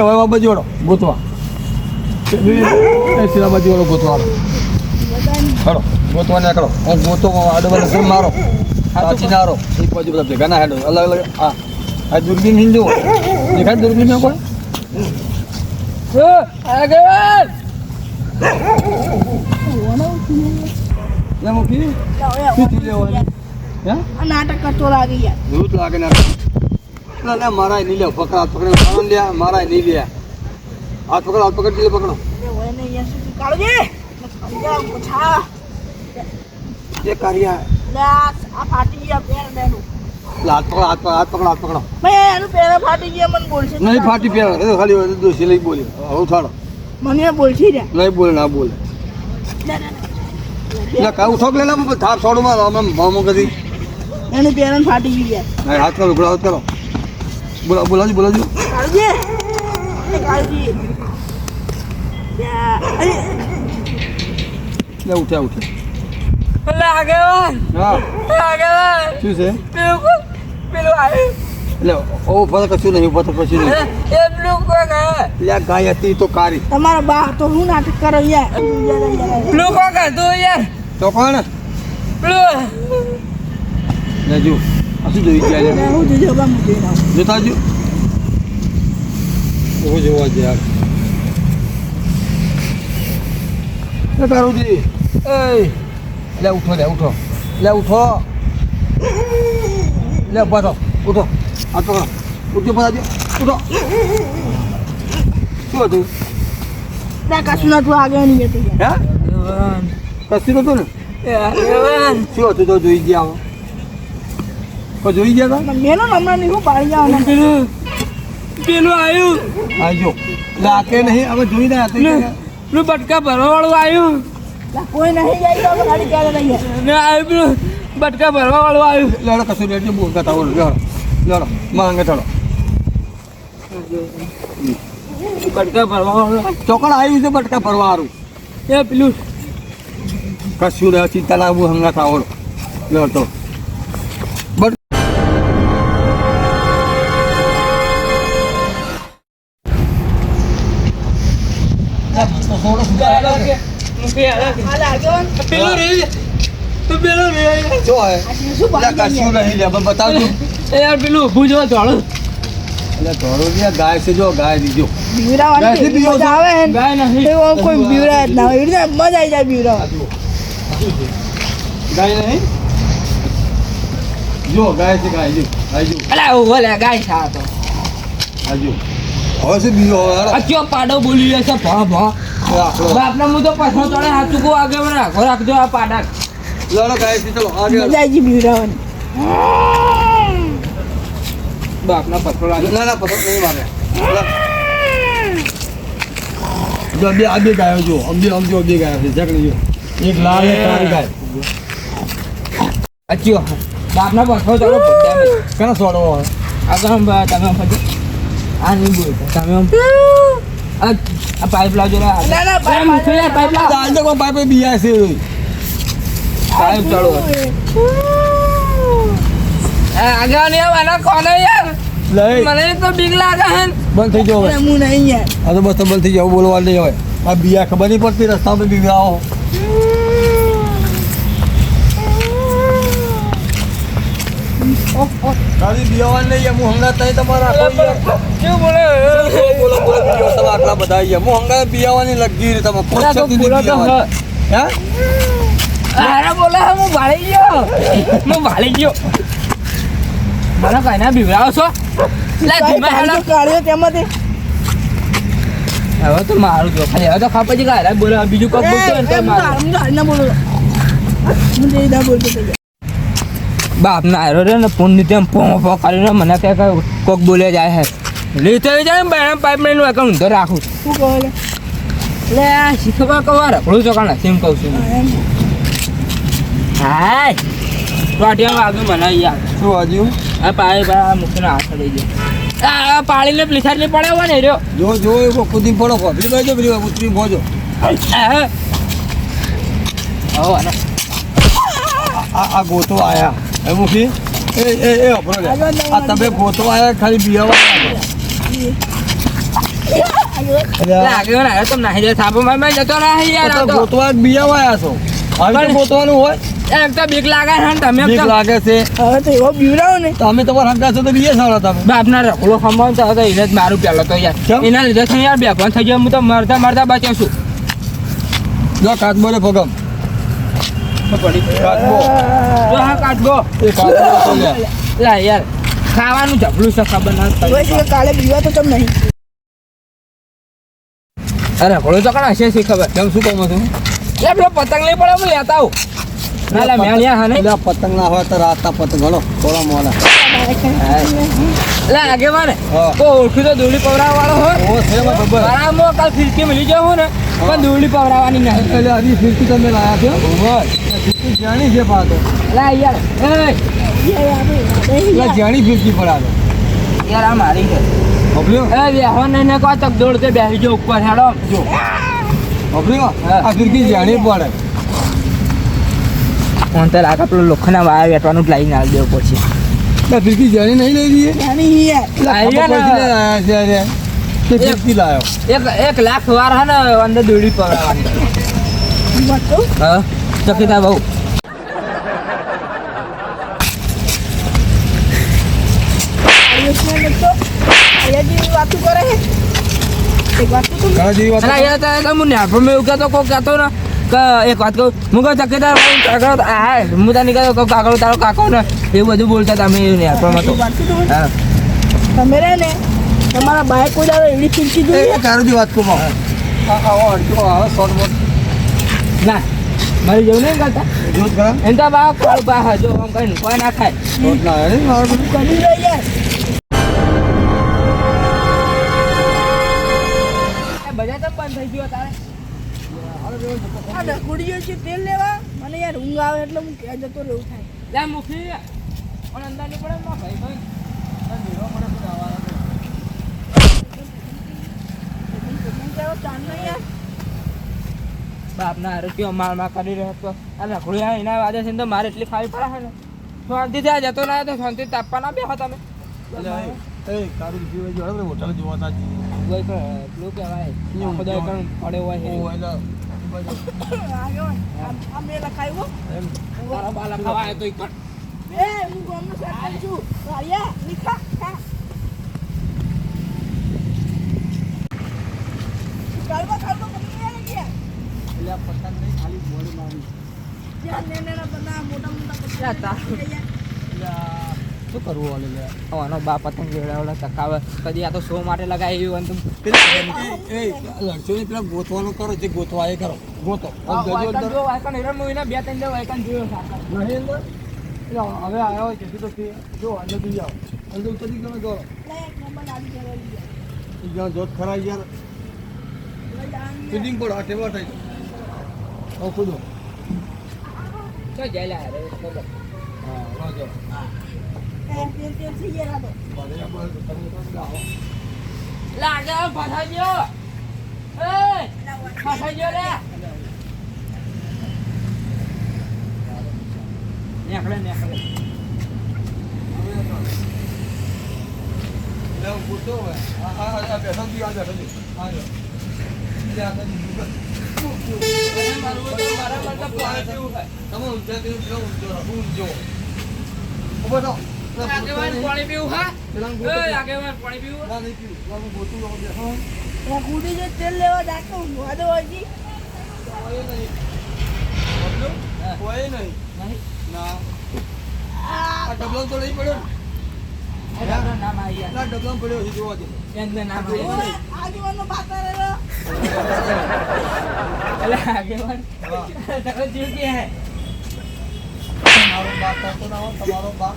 હવે બજોડો ગોતવા. એ બજોડો ગોતવા હાલો ગોતવા ને કરો હું ગોતો આડો ફોન મારો. સાચી નારો એ એક બાજુ બધા ભેગા ના હેડો. અલગ અલગ હા. આ દુર્બીન હિન્દુ દેખાય દુર્બીન કોઈ? આગળ! નાટક કરતો લાગી યાર એવું જ લાગે ને ના ના મારા નહીં લે પકડ હાથ પકડ મારા લે મારા નહીં લે હાથ પકડ હાથ પકડ લે પકડો. એ ને કાર્યા હાથ પકડો હાથ પકડ હાથ પકડ હાથ પકડો. ફાટી ગયા મને બોલશે નહીં ફાટી પહેરો ખાલી દોષી લઈ બોલી. હું થાળો મને બોલશે રે નહીં બોલે ના બોલે. લે, કાઉ થોક લે ને થાપ છોડું મામો કરી. એનું પેર ફાટી ગયું. હાથ કરો બોલાવ કરો બોલા બોલાવજો બોલાવજો યા, અરે, લે હા આગેવાન શું છે પેલું એટલે ઓ ઉપર કશું નહીં ઉપર તો કશું નહીં એ પેલું કોઈ ગયા હતી તો કારી તમારા બા તો હું નાટક કરો યાર લોકો કરતું યાર તો કોણ પેલું જો શું જોઈ ગયા હું જોજો બા મુજે. જોતા જો ઓહો જોવા જે આ લે તારુજી. એ લે ઉઠો લે ઉઠો. લે ઉઠો. લે ઊભા ઉઠો. આ તો ઉઠો ઉઠજો પધાજો ઉઠો. શું હતું? લે, કશું નતું આગળ નહીં જતું. હે? કશું નતું ને? શું હતું તો જોઈ ગયા કોઈ જોઈ ગયા હતા પણ હમણાં નહીં હું પાડી જાવ પેલું પેલું આવ્યું જો એટલે નહીં હવે જોઈ ના હતી પેલું બટકા ભરવાવાળું આવ્યું કોઈ નહીં જાય તો ગાડી ક્યારે લઈએ. ને આવ્યું પેલું બટકા ભરવા આવ્યું લડો કશું રેડજો બહુ કથા બોલો લડો લડો માંગે ચડો. બટકા ભરવા ચોકડ આવ્યું છે બટકા ભરવા હારું એ પેલું કશું રહે ચિંતા લાવવું હંગા થાવડો લડતો. પેલું રે તો પેલું રે જો હે આ શું પાડી કશું નહીં લે હવે બતાવજો એ યાર પેલું ઊભું જો ધોળું એટલે ધોળો જે ગાય છે જો ગાય દીજો બીવરાવાની મજા આવે ને ગાય નથી તો કોઈ બીવરાય જ ના હોય એવી રીતે મજા આવી જાય બીવરાવા ગાય નહીં જો ગાય છે ગાય જો ગાય જો અલા ઊભો લે ગાય છે આ તો જો હવે શું બીજો હવે. આ કયો પાડો બોલી રહ્યો છે ભા ભા આપણો બાપના હું તો પછો હાથ આગળ રાખો રાખજો આ પાડા લડો ગાય ચલો આગળ. મજા બીવરાવાની બાપના પથરો ના ના પસંદ નહીં મારે. જો બે આ બે ગાયો જો અમ બે બે ગાયો છે. જકડી જો એક લાલ એક કાળી ગાય. અચ્યો બાપના પથરો ચડો કના સોડો આગળ તમે આમ ફરજો. આ નહીં બોલતા. તમે આ પાઇપ લાવજો ના, ના, પાઇપ યાર, પાઇપ લાવ. આજે કોઈ પાઇપે બિયા છે પાઇપ ચાલુ આગળ નહીં કોને યાર. લઈ. મને તો બીક લાગે હે. બંધ થઈ જાવ હું નહીં યાર. આ તો બસ બંધ થઈ જાવ બોલવા નહીં હવે. આ બિયા ખબર નહીં પડતી રસ્તામાં બીવરાવો ખાલી બિયાવા નહીં હું હમણાં તઈ તમારા કેવું બોલે બોલો બોલો બીજો તમે આટલા બધા આયા હું હંગા બિયાવાની લગી રહી તમે બોલો તો હે. અરે બોલે હું ભાળી ગયો. હું ભાળી ગયો. મને કઈ ના બીવરાવો છો? લે ધીમા હેડો. કાઢ્યો તેમાંથી. હવે તો મારું જો ખાલી હવે તો ખાપા જી કાઢ્યા બોલે બીજું કોક બોલતો ને તો મારું. હાલ ના બોલો. હું તો ના બોલતો બાપ ના આયરો રે ને ફોનની તેમ પો પો કરીને મને કે કે કોક બોલે જાય હે. લેતો જાય ને બેન પાઇપ લાઈનનું ઊંધો રાખું. શું કહો લે? લે શીખવા કવા રખડું છો કાણા તેમ કહું છું. હાય. વાટિયામાં આગળ મને યાર. શું વાગ્યું? આ પાય બા મૂકીને હાથ લઈ જાય આ પાળીને પ્લીથાર નહીં પડે હોય ને રહ્યો જો જો એ કુદી પડો કો. પેલી બાજુ પેલી ઉતરી ભોજો. હે હો. આ આ ગોતો આયા. એ મુખી એ એ એ ઓપરો લે આ તમે ગોતો આયા ખાલી બિયાવા આવ્યો લાગે ને હવે નાહી જાય થાપો મારી મારી જતો રહે યાર આ તો. તો ગોતવા બીયા વાયા છો? આવી ગોતવાનું હોય? એક તો બીક લાગે છે ને તમે બીક લાગે છે. હવે તો એવો બીવડાવો ને. તો તમારા હંગા છો તો સારા તમે? બાપના રખડો ખમણ તો એને જ મારું પહેલો તો યાર. એના લીધે યાર બેભાન થઈ ગયો હું તો મરતા મરતા બચ્યો છું. જો કાચબો રે ભગમ. યાર. ખાવાનું જબલું છે ખબર ના છે કાલે બીવા તો તમે નહીં. અરે રખડો તો કણ શી ખબર? કેમ શું કહું છું? લે પેલો પતંગ લઈ પડે હું લેતા આવું. ના લા મેં લ્યા હા પતંગ ના હોય તો રાતના પતંગ ગણો થોડા મોડા લે આગે વાને હા. કો ઓળખી તો દોડી પવરાવા વાળો ઓ છે કાલ ફિરકી મળી હું ને પણ દોડી પવરાવાની નહીં એટલે ફિરકી તમે લાયા છો? ફિરકી જાણી છે પાછો. લા યાર. એ એટલે જાણી ફિરકી પડાવે. યાર આ મારી છે. અભર્યો એ બેહો ને ને કો તક દોડ કે બેહી જો ઉપર હેડો. જો. હા. આ ફિરકી જાણી પડે. ફોન તો લાગે પેલો લોખંડના વાયર વેટવાનું જ લાવીને આવી દેવું પછી. એટલે ફિરકી જાણી નહીં લઈ લઈએ? જાણી એટલે ને. ને આયા છે. તે એક- ફિરકી લાયો. એક એક લાખ વાર હે ને અંદર દોડી તો હા? ચકીતા બહુ. અહીંયા જેવી વાતો કરે છે એક વાત તો તું ઘણા જેવી વાત અલા યાર તારે તો હું નેફો મેં એવું કહેતો કોક કહેતો ને કે એક વાત કહું. હું કહું ચકીદાર ભાઈ કાકો હા હું તને કહેતો કહું કાકો તારો કાકો ને એવું બધું બોલતા તમે એવું નહીં તો વાત તો તું હા. તમે રે ને તમારા બાઈક કોઈ દાડો એવી એ જોઈએ તારુંથી વાત કહું આવો બોટ. ના મારી જેવું નહીં કરતા. જોત એમ તો બા કોળ બા હજો જો આમ કઈ કોઈ ના ખાય. શોર્ટ ના આવે મારું બધું. કરી લે યાર. બજાર તો બંધ થઈ ગયો તારે આ ઢકુડીઓ છે તેલ લેવા. મને યાર ઊંઘ આવે એટલે હું ક્યાં જતો રહેવું થાય. લે મુખી પણ અંદર નહીં પડે માં ભાઈ ભાઈ. હું કહેવો ચાંદ નહીં યાર બાપના આરોગ્ય માર માર કરી રહ્યો તો આ રખડું એના વાદે છે તો મારે એટલી ખાવી પડે છે ને. શાંતિથી આ જતો ના તો શાંતિ તાપવા ના બેહો તમે. એ તારું જીવ જોડે ને હોટલ જોવા તા જી. કોઈ પણ પેલું કહેવાય. આખો દાડો પડે હોય છે. ઓ, એટલે એ બાજુ આગળ આ- આ મેં લખાયું હો. એમ. તારા બાલા ખાવા આવ્યો તો ઈ કણ. એ હું ગામનો સરપંચ છું આયા લીખા ખા કાલવા કાલવા પકડી લે ગયા એટલે આ પતંગ નહીં, ખાલી મોડી મારી. શું કરવું હાલે લે? આનો બા પતંગ લેવડાવડા ચકાવે કદી આ તો શો માટે લગાવી એવું અને તું. પેલા એ એ લડશોને પેલા ગોતવાનું કરો જે ગોતવા એ કરો. ગોતો. જો વાયકણ મૂવીના બે ત્રણ વાયકણ જોયો નહીં અંદર? હવે આવ્યો હોય તો જો અંદર બી જાઓ અંદર ઉતરી ગયા. એ જ્યાં જોત ખરા યાર. ફિટિંગ પડો આ ટેબલ થાય હવે કૂદો તો જઈ લે હા. લાગે ફસાઈ ગયો રે નેકળે નેકળે. એટલે હું પૂછતો હવે આ આ આ બેઠો બી આ બેઠો જો. આ. તમે ઊંચા પેલો ઊંચો રાખો ઊંચો થો આગેવાન પાણી પીવું હા? પેલા એ ગોતો આગેવાન પાણી પીવું ના નહીં પીવું. ના હું ગોતું લઉં બેઠો ત્યાં જે તેલ લેવા જાતો વાદો હજી કોઈ નહીં. કોઈ નહીં. નહીં? ના. આ ડબલો તો પડ્યો ને? નામ આવી ના ડબલો પડ્યો છે જોવા દે એનું નામ આવી આગેવાનો બાતા રહેલો એટલે આગેવાન. હા. તકો જીવ કે હે તમારો બાપ કરતો ના હોય તમારો બાપ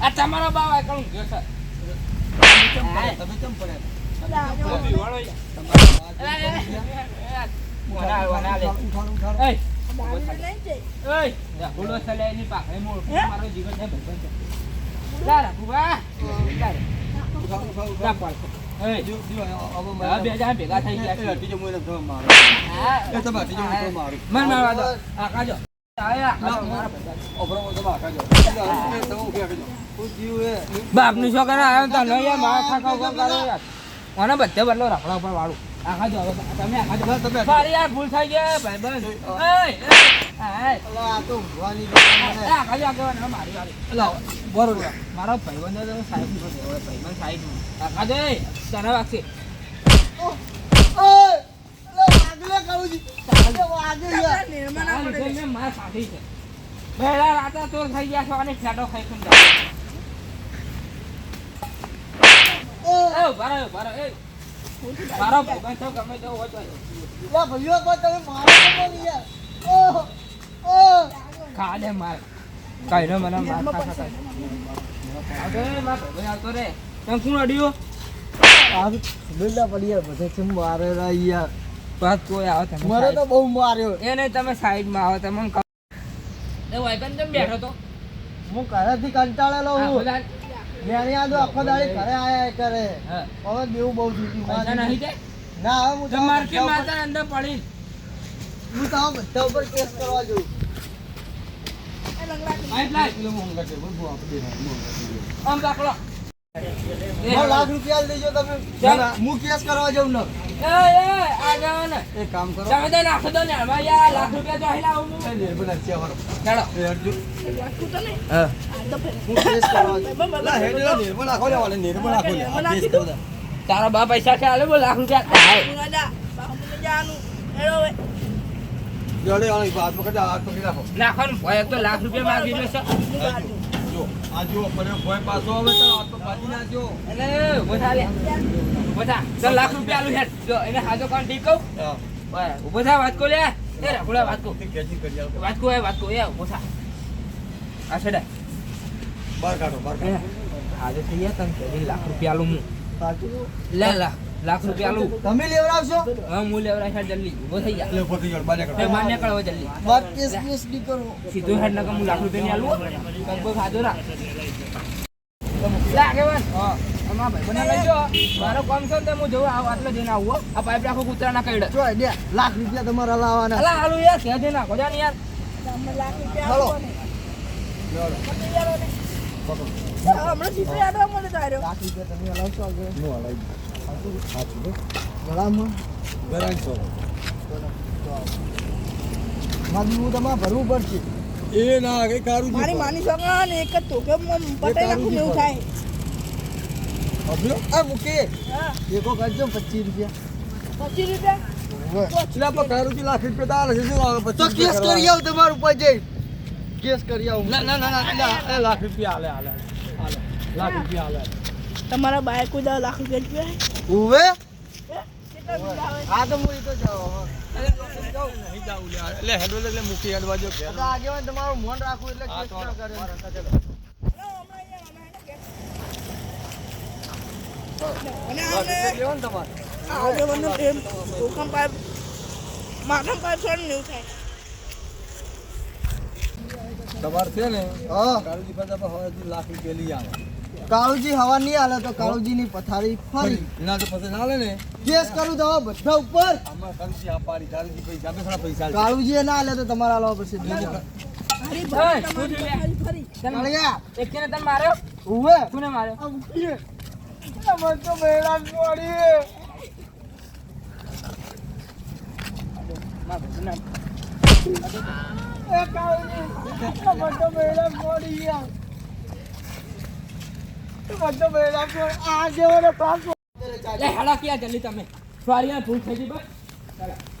આ તમારો બાવ કરું ગયો છે તમે કેમ પડ્યા જો. જા, જો, જો, ભેગા થઈ ગયા. ત્રીજો મારો. એ તમે ત્રીજો મારો. મન મારવા દો. આ કાજો. આયા, આ મારા ભાઈ. ઓભરામાં તમે આખા જાઓ. એ તમે ઊભી આખા જાઓ. હું જીવ એ. બાપની છોકરા આવ્યો તો નહીં યાર મારા ખાખા ઉગમ કરો યાર મને બધે બદલો રાખડા ઉપર વાળું આખા જો તમે આખા જો તમે મારી યાર ભૂલ થઈ ગઈ ભાઈ એય આ તો મને. આખા જો આગળ મારી વાળી. અલા, બરોબર. મારો ભાઈબંધ તો સાહેબ નો ભાઈબંધ સાહેબ આખા જો તને વાગશે. પહેલા રાતે ચોર થઈ ગયા છો અને ફેટો ખાઈ ખાઈ જાઓ. એ ઊભા રહો એ. મારો ભાઈબંધ છો ગમે તેવો હોય તો ખા દે માર કઈ મને માર ખા ખા કઈ માર ભાઈ આવતો રે. કોણ અડ્યો? બસ કોઈ આવે તમે તો બહુ માર્યો. એ નહીં તમે સાઈડમાં આવો તમે મને એ કેમ બેઠો તો? હું ઘરેથી કંટાળેલો હા, હું બોલા. આખો દાડી ઘરે આયા કરે. હવે દેવું બહુ થઈ નહીં તે ના હવે હું તો મારકી માતા અંદર પડી. હું તો બધા ઉપર કેસ કરવા જઉં. લાખ રૂપિયા દેજો તમે. હું કેસ કરવા જાઉં ને. એક કામ કરો. તમે તો નાખો દો ને આમાં યાર લાખ રૂપિયા તો હિલા આવું એ છે અમારો. ચાલો એ અર્જુન. વાગતું તો નહીં. હા. હું કેસ કરવા લા, હેડ લા, લે, લે. કેસ કીધું? તારા બા પૈસા છે આલે બોલ લાખ રૂપિયા. હું ના હેડો હવે. જોડે વાળી વાત પકડી રાખો. નાખવાનું ભય તો લાખ રૂપિયા માંગી હું મને પાછો આવે તો તો બાજી નાખજો એટલે ઊભો થા લે. ઊભો થા. ચાલ લાખ રૂપિયા આલું હેડ. જો એને હાજો કોણ ઠીક કહું? બરાબર ઊભો થા વાત કો લે. એ રાખોડા વાત કો. વાત કો એ વાત કો એ ઊભો થા. આ છેડા. બહાર કાઢો બહાર કાઢો. થઈ ગયા તને લાખ રૂપિયા આલું હું. લે લાખ લાખ રૂપિયા આલું. તમે લેવડાવશો? હા હું લેવડા છે જલ્દી. ઊભો થઈ જા. ઊભો થઈ જાઓ, બહાર એ નીકળો. માન્ય કળવો જલ્દી. બાર કેસ કેસ ડી કરો. સીધો હેડ ના કમ લાખ રૂપિયા ની આલું કંઈક ખાધો રાખ. લે આગેવાન હા અમાર ભાઈ બને લઈ જો મારો કામ છે ને તે હું જવું આ આટલે જઈને આવું આ પાઇપ રાખો કૂતરાના કઈડે. જો દે લાખ રૂપિયા તમારા લાવવાના. અલા આલુ યાર કે જઈને નાખો જા યાર. તમને લાખ રૂપિયા હાલો. ને. મને યાર હમણાં સીધું યાદ આવવા મળે તો હાર્યો. લાખ રૂપિયા તમે હલાવશો આગળ હું હલાવી. ગળામાં છો મારું તમારે ભરવું પડશે એ ના કઈ કારું મારી માની છોકરા ને એક જ પટાઈ નાખું એવું થાય. આ મૂકી. એકો કરજો પચીસ રૂપિયા. પચીસ રૂપિયા? ચલા પર કારું લાખ રૂપિયા તાર છે. તો કેસ કરી આવ તમારું ઉપર જઈ. કેસ કરી આવ. ના ના ના ના લાખ રૂપિયા હાલે હાલે હાલે લાખ રૂપિયા હાલે તમારા બાઈક ઉદા લાખ રૂપિયા ઉવે? હા તો હું તો જાઉં નહીં જાઉં એટલે હેડો એટલે મૂકી હેડવા જો તમારું મન રાખવું એટલે તમારે. છે ને હા. કાળુજી હવે લાખ રૂપિયા લઈ આવે. કાળુજી હવા નહીં હાલે તો કાળુજી ની પથારી ફરી. એના તો પછી ના ને. કેસ કરું તો બધા ઉપર. આમાં કાળુજી આ પાડી કાળુજી પૈસા આપે થોડા પૈસા. કાળુજી ના હાલે તો તમારે હાલવા પડશે મેળા જ પડી. મારા ભાઈબંધને એ કાળુજી, પડી. આ જેવો પાસ લે હેડા ક્યાં જલ્દી તમે સોરી ભૂલ થઈ ગઈ બસ